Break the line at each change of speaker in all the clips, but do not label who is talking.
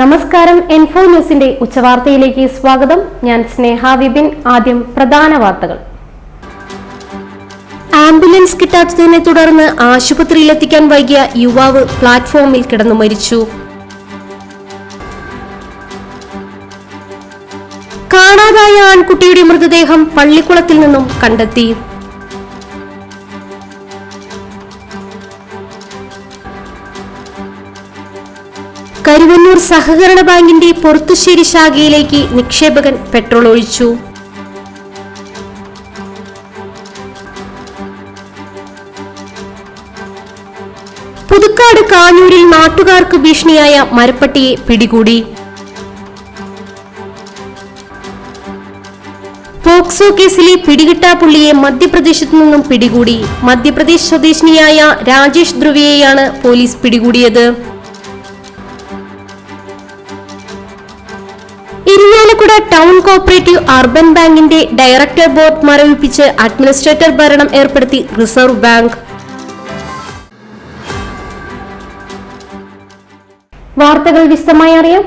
നമസ്കാരം എൻഫോ ന്യൂസിന്റെ ഉച്ചവാർത്തയിലേക്ക് സ്വാഗതം. ഞാൻ സ്നേഹ വിപിൻ ആദ്യം പ്രധാന വാർത്തകൾ. ആംബുലൻസ് കിട്ടാത്തതിനെ തുടർന്ന് ആശുപത്രിയിലെത്തിക്കാൻ വൈകിയ യുവാവ് പ്ലാറ്റ്ഫോമിൽ കിടന്നു മരിച്ചു. കാണാതായ ആൺകുട്ടിയുടെ മൃതദേഹം പള്ളിക്കുളത്തിൽ നിന്നും കണ്ടെത്തി. കരുവന്നൂർ സഹകരണ ബാങ്കിന്റെ പൊറത്തുശ്ശേരി ശാഖയിലേക്ക് നിക്ഷേപകൻ പെട്രോൾ ഒഴിച്ചു. പുതുക്കാട് കാഞ്ഞൂരിൽ നാട്ടുകാർക്ക് ഭീഷണിയായ മരപ്പട്ടിയെ പിടികൂടി. പോക്സോ കേസിലെ പിടികിട്ടാപ്പുള്ളിയെ മധ്യപ്രദേശത്തു നിന്നും പിടികൂടി. മധ്യപ്രദേശ് സ്വദേശിനിയായ രാജേഷ് ധ്രുവിയെയാണ് പോലീസ് പിടികൂടിയത്. ഇരിങ്ങാലക്കുട ടൗൺ കോപ്പറേറ്റീവ് അർബൻ ബാങ്കിന്റെ ഡയറക്ടർ ബോർഡ് മരവിപ്പിച്ച് അഡ്മിനിസ്ട്രേറ്റർ ഭരണം ഏർപ്പെടുത്തി റിസർവ് ബാങ്ക്. വാർത്തകൾ വിശദമായി അറിയാം.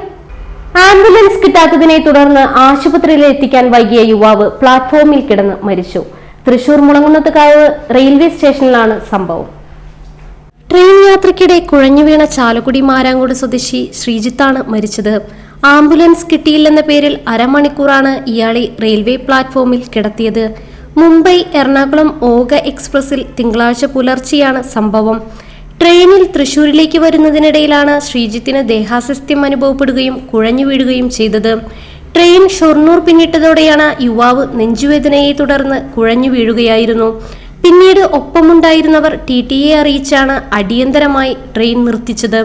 ആംബുലൻസ് കിട്ടാത്തതിനെ തുടർന്ന് ആശുപത്രിയിൽ എത്തിക്കാൻ വൈകിയ യുവാവ് പ്ലാറ്റ്ഫോമിൽ കിടന്ന് മരിച്ചു. തൃശൂർ മുളങ്ങുന്നത്തുകാവ് റെയിൽവേ സ്റ്റേഷനിലാണ് സംഭവം. ട്രെയിൻ യാത്രയ്ക്കിടെ കുഴഞ്ഞു വീണ ചാലക്കുടി മാരാങ്കോട് സ്വദേശി ശ്രീജിത്താണ് മരിച്ചത്. ആംബുലൻസ് കിട്ടിയില്ലെന്ന പേരിൽ അരമണിക്കൂറാണ് ഇയാളെ റെയിൽവേ പ്ലാറ്റ്ഫോമിൽ കിടത്തിയത്. മുംബൈ എറണാകുളം ഓഗ എക്സ്പ്രസിൽ തിങ്കളാഴ്ച പുലർച്ചെയാണ് സംഭവം. ട്രെയിനിൽ തൃശൂരിലേക്ക് വരുന്നതിനിടയിലാണ് ശ്രീജിത്തിന് ദേഹാസ്വസ്ഥ്യം അനുഭവപ്പെടുകയും കുഴഞ്ഞു വീഴുകയും ചെയ്തത്. ട്രെയിൻ ഷൊർണൂർ പിന്നിട്ടതോടെയാണ് യുവാവ് നെഞ്ചുവേദനയെ തുടർന്ന് കുഴഞ്ഞു വീഴുകയായിരുന്നു. പിന്നീട് ഒപ്പമുണ്ടായിരുന്നവർ ടി ടി അറിയിച്ചാണ് അടിയന്തരമായി ട്രെയിൻ നിർത്തിച്ചത്.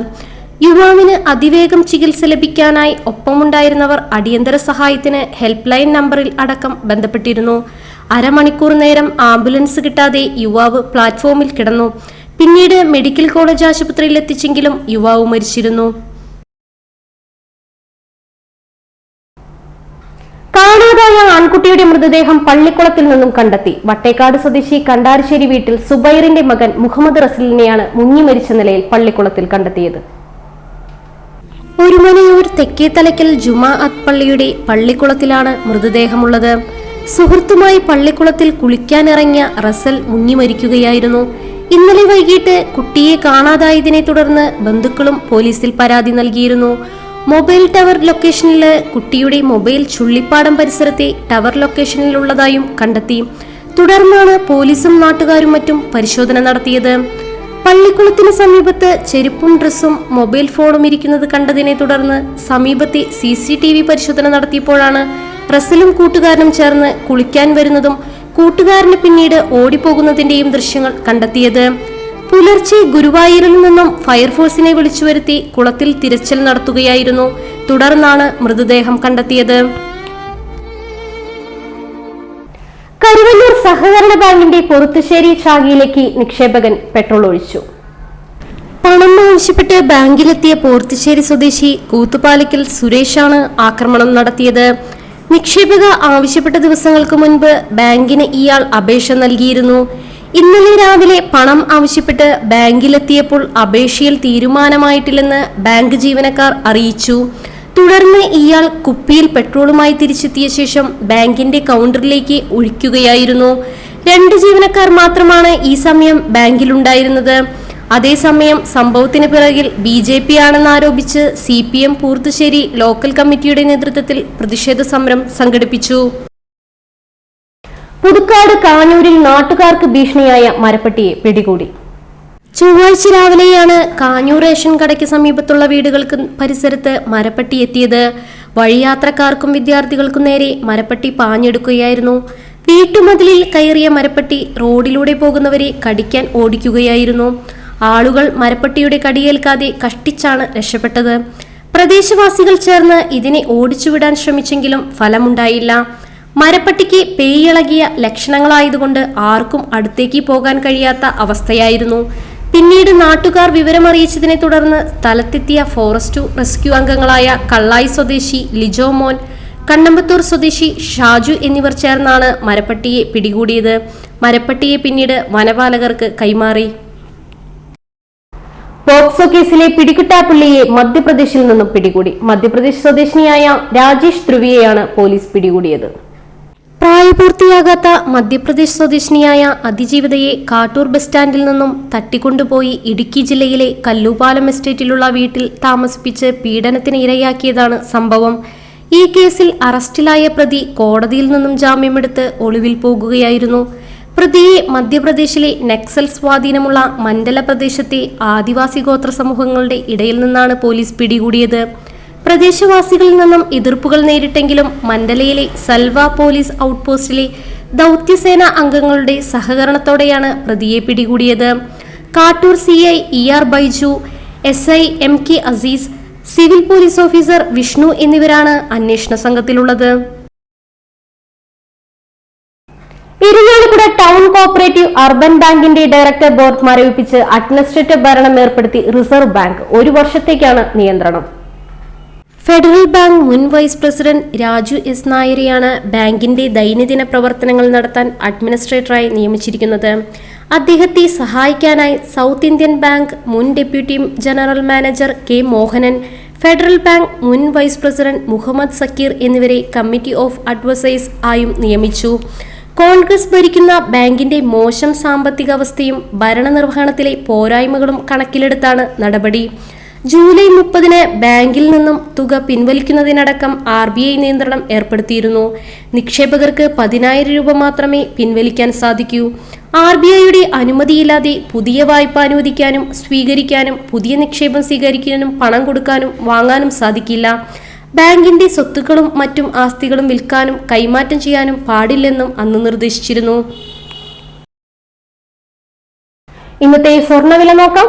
യുവാവിന് അതിവേഗം ചികിത്സ ലഭിക്കാനായി ഒപ്പമുണ്ടായിരുന്നവർ അടിയന്തര സഹായത്തിന് ഹെൽപ്പ് ലൈൻ നമ്പറിൽ അടക്കം ബന്ധപ്പെട്ടിരുന്നു. അരമണിക്കൂർ നേരം ആംബുലൻസ് കിട്ടാതെ യുവാവ് പ്ലാറ്റ്ഫോമിൽ കിടന്നു. പിന്നീട് മെഡിക്കൽ കോളേജ് ആശുപത്രിയിൽ എത്തിച്ചെങ്കിലും യുവാവ് മരിച്ചിരുന്നു. കാണാതായ ആൺകുട്ടിയുടെ മൃതദേഹം പള്ളിക്കുളത്തിൽ നിന്നും കണ്ടെത്തി. വട്ടേക്കാട് സ്വദേശി കണ്ടാരശ്ശേരി വീട്ടിൽ സുബൈറിന്റെ മകൻ മുഹമ്മദ് റസലിനെയാണ് മുങ്ങി മരിച്ച നിലയിൽ പള്ളിക്കുളത്തിൽ കണ്ടെത്തിയത്. ഒരുമനയൂർ തെക്കേ തലയ്ക്കൽ ജുമാ അത് പള്ളിയുടെ പള്ളിക്കുളത്തിലാണ് മൃതദേഹമുള്ളത്. സുഹൃത്തുമായി പള്ളിക്കുളത്തിൽ കുളിക്കാനിറങ്ങിയ റസൽ മുങ്ങി മരിക്കുകയായിരുന്നു ഇന്നലെ വൈകിട്ട് കുട്ടിയെ കാണാതായതിനെ തുടർന്ന് ബന്ധുക്കളും പോലീസിൽ പരാതി നൽകിയിരുന്നു. മൊബൈൽ ടവർ ലൊക്കേഷനിൽ കുട്ടിയുടെ മൊബൈൽ ചുള്ളിപ്പാടം പരിസരത്തെ ടവർ ലൊക്കേഷനിലുള്ളതായും കണ്ടെത്തി. തുടർന്നാണ് പോലീസും നാട്ടുകാരും മറ്റും പരിശോധന നടത്തിയത്. പള്ളിക്കുളത്തിന് സമീപത്ത് ചെരുപ്പും ഡ്രസ്സും മൊബൈൽ ഫോണും ഇരിക്കുന്നത് കണ്ടതിനെ തുടർന്ന് സമീപത്തെ സി സി ടി വി പരിശോധന നടത്തിയപ്പോഴാണ് റസലും കൂട്ടുകാരനും ചേർന്ന് കുളിക്കാൻ വരുന്നതും കൂട്ടുകാരന് പിന്നീട് ഓടിപ്പോകുന്നതിന്റെയും ദൃശ്യങ്ങൾ കണ്ടെത്തിയത്. പുലർച്ചെ ഗുരുവായൂരിൽ നിന്നും ഫയർഫോഴ്സിനെ വിളിച്ചു വരുത്തി കുളത്തിൽ തിരച്ചിൽ നടത്തുകയായിരുന്നു. തുടർന്നാണ് മൃതദേഹം കണ്ടെത്തിയത്. കരുവന്നൂർ സഹകരണ ബാങ്കിന്റെ പൊറുത്തുശ്ശേരി ശാഖയിലേക്ക് നിക്ഷേപകൻ പെട്രോൾ ഒഴിച്ചു. പണം ആവശ്യപ്പെട്ട് ബാങ്കിലെത്തിയ പോർത്തുശ്ശേരി സ്വദേശി കൂത്തുപാലയ്ക്കൽ സുരേഷാണ് ആക്രമണം നടത്തിയത്. നിക്ഷേപക ആവശ്യപ്പെട്ട ദിവസങ്ങൾക്ക് മുൻപ് ബാങ്കിന് ഇയാൾ അപേക്ഷ നൽകിയിരുന്നു. ഇന്നലെ രാവിലെ പണം ആവശ്യപ്പെട്ട് ബാങ്കിലെത്തിയപ്പോൾ അപേക്ഷയിൽ തീരുമാനമായിട്ടില്ലെന്ന് ബാങ്ക് ജീവനക്കാർ അറിയിച്ചു. തുടർന്ന് ഇയാൾ കുപ്പിയിൽ പെട്രോളുമായി തിരിച്ചെത്തിയ ശേഷം ബാങ്കിന്റെ കൗണ്ടറിലേക്ക് ഒഴിക്കുകയായിരുന്നു. രണ്ട് ജീവനക്കാർ മാത്രമാണ് ഈ സമയം ബാങ്കിലുണ്ടായിരുന്നത്. അതേസമയം സംഭവത്തിന് പിറകിൽ ബി ജെ പി ആണെന്ന് ആരോപിച്ച് C P M Poorthussery local കമ്മിറ്റിയുടെ നേതൃത്വത്തിൽ പ്രതിഷേധ സമരം സംഘടിപ്പിച്ചു. പുതുക്കാട് കാനൂരിൽ നാട്ടുകാർക്ക് ഭീഷണിയായ മരപ്പട്ടിയെ പിടികൂടി. ചൊവ്വാഴ്ച രാവിലെയാണ് കാഞ്ഞൂർ റേഷൻ കടയ്ക്ക് സമീപത്തുള്ള വീടുകൾക്ക് പരിസരത്ത് മരപ്പട്ടി എത്തിയത്. വഴിയാത്രക്കാർക്കും വിദ്യാർത്ഥികൾക്കും നേരെ മരപ്പട്ടി പാഞ്ഞെടുക്കുകയായിരുന്നു. വീട്ടുമതിലിൽ കയറിയ മരപ്പട്ടി റോഡിലൂടെ പോകുന്നവരെ കടിക്കാൻ ഓടിക്കുകയായിരുന്നു. ആളുകൾ മരപ്പട്ടിയുടെ കടിയേൽക്കാതെ കഷ്ടിച്ചാണ് രക്ഷപ്പെട്ടത്. പ്രദേശവാസികൾ ചേർന്ന് ഇതിനെ ഓടിച്ചുവിടാൻ ശ്രമിച്ചെങ്കിലും ഫലമുണ്ടായില്ല. മരപ്പട്ടിക്ക് പേയിളകിയ ലക്ഷണങ്ങളായതുകൊണ്ട് ആർക്കും അടുത്തേക്ക് പോകാൻ കഴിയാത്ത അവസ്ഥയായിരുന്നു. പിന്നീട് നാട്ടുകാർ വിവരമറിയിച്ചതിനെ തുടർന്ന് സ്ഥലത്തെത്തിയ ഫോറസ്റ്റ് റെസ്ക്യൂ അംഗങ്ങളായ കള്ളായി സ്വദേശി ലിജോ മോൻ കണ്ണമ്പത്തൂർ സ്വദേശി ഷാജു എന്നിവർ ചേർന്നാണ് മരപ്പട്ടിയെ പിടികൂടിയത്. മരപ്പട്ടിയെ പിന്നീട് വനപാലകർക്ക് കൈമാറി. പോക്സോ കേസിലെ പിടികിട്ടാപ്പുള്ളിയെ മധ്യപ്രദേശിൽ നിന്നും പിടികൂടി. മധ്യപ്രദേശ് സ്വദേശിനിയായ രാജേഷ് ധ്രുവിയെയാണ് പോലീസ് പിടികൂടിയത്. പ്രായപൂർത്തിയാകാത്ത മധ്യപ്രദേശ് സ്വദേശിനിയായ അതിജീവിതയെ കാട്ടൂർ ബസ് സ്റ്റാൻഡിൽ നിന്നും തട്ടിക്കൊണ്ടുപോയി ഇടുക്കി ജില്ലയിലെ കല്ലുപാലം എസ്റ്റേറ്റിലുള്ള വീട്ടിൽ താമസിപ്പിച്ച് പീഡനത്തിന് ഇരയാക്കിയതാണ് സംഭവം. ഈ കേസിൽ അറസ്റ്റിലായ പ്രതി കോടതിയിൽ നിന്നും ജാമ്യമെടുത്ത് ഒളിവിൽ പോകുകയായിരുന്നു. പ്രതിയെ മധ്യപ്രദേശിലെ നക്സൽ സ്വാധീനമുള്ള മണ്ഡല പ്രദേശത്തെ ആദിവാസി ഗോത്ര സമൂഹങ്ങളുടെ ഇടയിൽ നിന്നാണ് പോലീസ് പിടികൂടിയത്. പ്രദേശവാസികളിൽ നിന്നും എതിർപ്പുകൾ നേരിട്ടെങ്കിലും മണ്ഡലയിലെ സൽവ പോലീസ് ഔട്ട്പോസ്റ്റിലെ ദൗത്യസേന അംഗങ്ങളുടെ സഹകരണത്തോടെയാണ് പ്രതിയെ പിടികൂടിയത്. Kattoor C I E R Baiju S I M K Azeez civil police officer Vishnu എന്നിവരാണ് അന്വേഷണ സംഘത്തിലുള്ളത്. ഇരിങ്ങാലക്കുട ടൗൺ കോപ്പറേറ്റീവ് അർബൻ ബാങ്കിന്റെ ഡയറക്ടർ ബോർഡ് മരവിപ്പിച്ച് അഡ്മിനിസ്ട്രേറ്റീവ് ഭരണം ഏർപ്പെടുത്തി റിസർവ് ബാങ്ക് ഒരു വർഷത്തേക്കാണ് നിയന്ത്രണം. ഫെഡറൽ ബാങ്ക് മുൻ വൈസ് പ്രസിഡന്റ് രാജു എസ് നായരെയാണ് ബാങ്കിന്റെ ദൈനംദിന പ്രവർത്തനങ്ങൾ നടത്താൻ അഡ്മിനിസ്ട്രേറ്ററായി നിയമിച്ചിരിക്കുന്നത്. അദ്ദേഹത്തെ സഹായിക്കാനായി സൗത്ത് ഇന്ത്യൻ ബാങ്ക് മുൻ deputy general manager K Mohanan federal bank മുൻ വൈസ് പ്രസിഡന്റ് മുഹമ്മദ് സക്കീർ എന്നിവരെ കമ്മിറ്റി ഓഫ് അഡ്വൈസേഴ്സ് ആയും നിയമിച്ചു. കോൺഗ്രസ് ഭരിക്കുന്ന ബാങ്കിന്റെ മോശം സാമ്പത്തികാവസ്ഥയും ഭരണനിർവഹണത്തിലെ പോരായ്മകളും കണക്കിലെടുത്താണ് നടപടി. ജൂലൈ മുപ്പതിന് ബാങ്കിൽ നിന്നും തുക പിൻവലിക്കുന്നതിനടക്കം ആർ ബി ഐ നിയന്ത്രണം ഏർപ്പെടുത്തിയിരുന്നു. നിക്ഷേപകർക്ക് പതിനായിരം രൂപ മാത്രമേ പിൻവലിക്കാൻ സാധിക്കൂ. ആർ ബി ഐയുടെ അനുമതിയില്ലാതെ പുതിയ വായ്പ അനുവദിക്കാനും സ്വീകരിക്കാനും പുതിയ നിക്ഷേപം സ്വീകരിക്കാനും പണം കൊടുക്കാനും വാങ്ങാനും സാധിക്കില്ല. ബാങ്കിന്റെ സ്വത്തുക്കളും മറ്റും ആസ്തികളും വിൽക്കാനും കൈമാറ്റം ചെയ്യാനും പാടില്ലെന്നും അന്ന് നിർദ്ദേശിച്ചിരുന്നു. ഇന്നത്തെ സ്വർണവില നോക്കാം.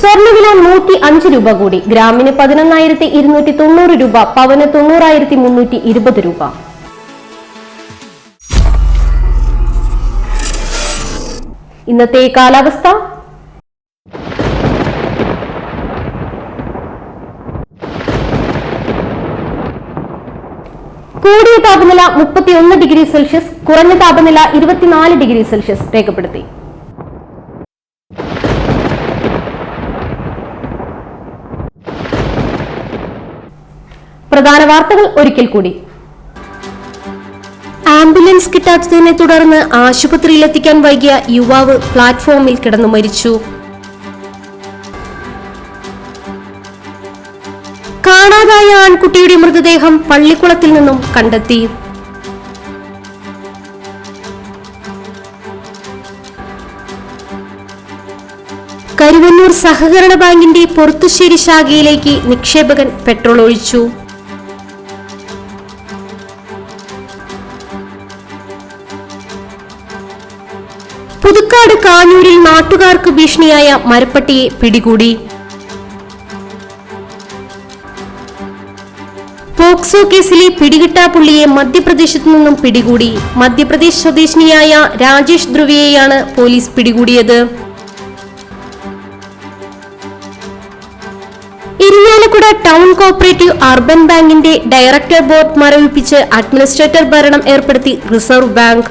സ്വർണവില നൂറ്റി അഞ്ച് രൂപ കൂടി. ഗ്രാമിന് പതിനൊന്നായിരത്തി ഇരുന്നൂറ്റി തൊണ്ണൂറ് രൂപ പവന് തൊണ്ണൂറായിരത്തി മുന്നൂറ്റി ഇരുപത് രൂപ. ഇന്നത്തെ കാലാവസ്ഥ? കൂടിയ താപനില മുപ്പത്തിയൊന്ന് ഡിഗ്രി സെൽഷ്യസ് കുറഞ്ഞ താപനില ഇരുപത്തിനാല് ഡിഗ്രി സെൽഷ്യസ് രേഖപ്പെടുത്തി. പ്രധാന വാർത്തകൾ ഒരിക്കൽ കൂടി. ആംബുലൻസ് കിട്ടാത്തതിനെ തുടർന്ന് ആശുപത്രിയിലെത്തിക്കാൻ വൈകിയ യുവാവ് പ്ലാറ്റ്ഫോമിൽ കിടന്നു മരിച്ചു. കാണാതായ ആൺകുട്ടിയുടെ മൃതദേഹം പള്ളിക്കുളത്തിൽ നിന്നും കണ്ടെത്തി. കരുവന്നൂർ സഹകരണ ബാങ്കിന്റെ പൊറത്തുശ്ശേരി ശാഖയിലേക്ക് നിക്ഷേപകൻ പെട്രോൾ ഒഴിച്ചു. പുതുക്കാട് കാഞ്ഞൂരിൽ നാട്ടുകാർക്ക് ഭീഷണിയായ മരപ്പട്ടിയെ പിടികൂടി. പോക്സോ കേസിലെ പിടികിട്ടാപ്പുള്ളിയെ മധ്യപ്രദേശത്തു നിന്നും പിടികൂടി. മധ്യപ്രദേശ് സ്വദേശിനിയായ രാജേഷ് ധ്രുവിയെയാണ് പോലീസ് പിടികൂടിയത്. ഇരിങ്ങാലക്കുട ടൗൺ കോപ്പറേറ്റീവ് അർബൻ ബാങ്കിന്റെ ഡയറക്ടർ ബോർഡ് മരവിപ്പിച്ച് അഡ്മിനിസ്ട്രേറ്റർ ഭരണം ഏർപ്പെടുത്തി റിസർവ് ബാങ്ക്.